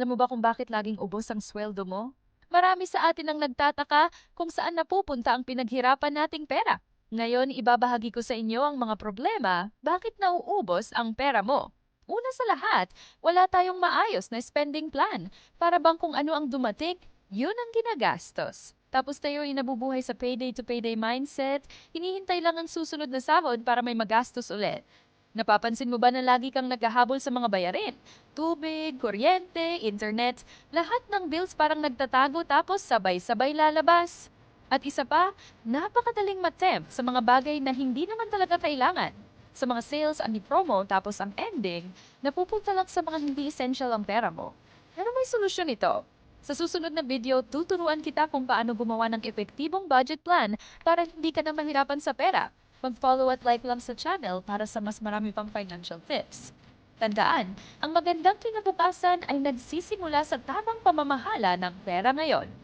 Alam mo ba kung bakit laging ubos ang sweldo mo? Marami sa atin ang nagtataka kung saan napupunta ang pinaghirapan nating pera. Ngayon, ibabahagi ko sa inyo ang mga problema bakit nauubos ang pera mo. Una sa lahat, wala tayong maayos na spending plan. Para bang kung ano ang dumating, yun ang ginagastos. Tapos tayo ay nabubuhay sa payday to payday mindset, hinihintay lang ang susunod na sahod para may magastos ulit. Napapansin mo ba na lagi kang naghahabol sa mga bayarin? Tubig, kuryente, internet, lahat ng bills parang nagtatago tapos sabay-sabay lalabas. At isa pa, napakadaling matempt sa mga bagay na hindi naman talaga kailangan. Sa mga sales, ang promo tapos ang ending, napupunta lang sa mga hindi essential ang pera mo. Pero may solusyon ito. Sa susunod na video, tuturuan kita kung paano gumawa ng epektibong budget plan para hindi ka na mahirapan sa pera. Mag-follow at like lang sa channel para sa mas marami pang financial tips. Tandaan, ang magandang kinabukasan ay nagsisimula sa tamang pamamahala ng pera ngayon.